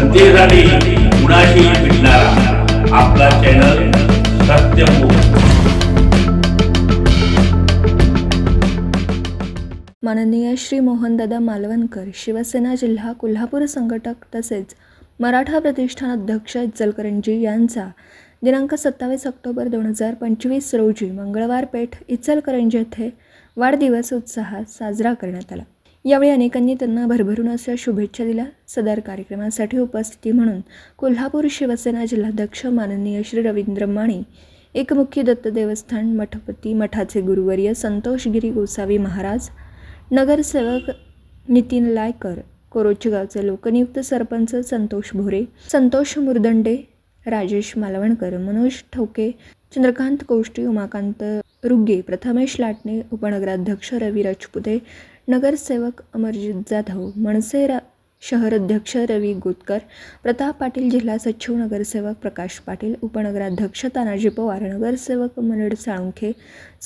जनतेसाठी कुणाशी भेटणारा? आपला चॅनल सत्यमुख माननीय श्री मोहनदादा मालवणकर शिवसेना जिल्हा कोल्हापूर संघटक तसेच मराठा प्रतिष्ठान अध्यक्ष इचलकरंजी यांचा दिनांक सत्तावीस ऑक्टोबर दोन हजार पंचवीस रोजी मंगळवार पेठ इचलकरंजी येथे वाढदिवस उत्साहात साजरा करण्यात आला. यावेळी अनेकांनी त्यांना भरभरून अशा शुभेच्छा दिल्या. सदर कार्यक्रमासाठी उपस्थिती म्हणून कोल्हापूर शिवसेना जिल्हाध्यक्ष माननीय श्री रवींद्र माने एकमुखी दत्त देवस्थान मठपती मठाचे गुरुवर्य संतोषगिरी गोसावी महाराज नगरसेवक नितीन लायकर कोरोची गावचे लोकनियुक्त सरपंच संतोष भोरे संतोष मुरदंडे राजेश मालवणकर मनोज ठोके चंद्रकांत कोष्टी उमाकांत रुगे प्रथमेश लाटणे उपनगराध्यक्ष रवी राजपुते नगरसेवक अमरजित जाधव मनसे रा शहराध्यक्ष रवी गोतकर प्रताप पाटील जिल्हा सचिव नगरसेवक प्रकाश पाटील उपनगराध्यक्ष तानाजी पवार नगरसेवक मनोड साळुंखे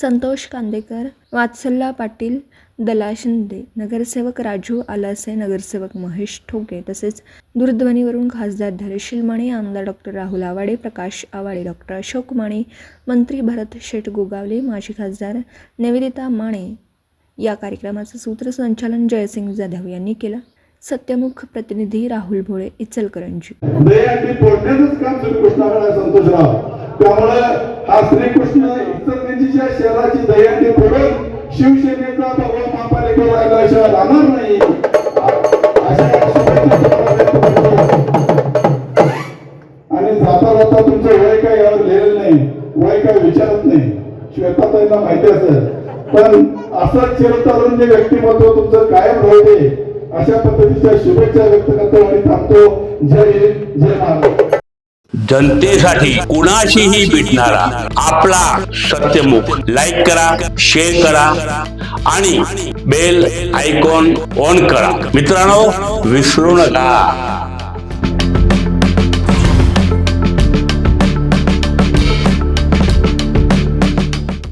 संतोष कांदेकर वात्सल्ला पाटील दला शिंदे नगरसेवक राजू आलासे नगरसेवक महेश ठोके तसेच दूरध्वनीवरून खासदार धैर्यशील माने आमदार डॉक्टर राहुल आवाडे प्रकाश आवाडे डॉक्टर अशोक माने मंत्री भरत शेठ गोगावले माजी खासदार निवेदिता माने या कार्यक्रमाचं सूत्रसंचालन जयसिंग जाधव यांनी केलं. सत्यमुख प्रतिनिधी राहुल भोळे इचलकरंजी. त्यामुळे हा श्रीकृष्ण इचलकरंजीच्या शहराची दहीहंडी फोडून शिवसेनेचा भगवा महापालिका राहिल्याशिवाय राहणार नाही. आणि जाता जाता तुमचं वय काय यावर लिहिलेलं नाही वय काय विचारत नाही. श्वेताताईंना माहिती असेल. पण असं चिरतरुण जे व्यक्तिमत्व तुमचं कायम राहू दे अशा पद्धतीच्या शुभेच्छा व्यक्त करतो आणि थांबतो. जय हिंद जय महाराष्ट्र जनतेसाठी कुणाशीही भेटणारा आपला सत्यमुख लाईक करा शेअर करा आणि बेल आयकॉन ऑन करा. मित्रांनो विसरू नका.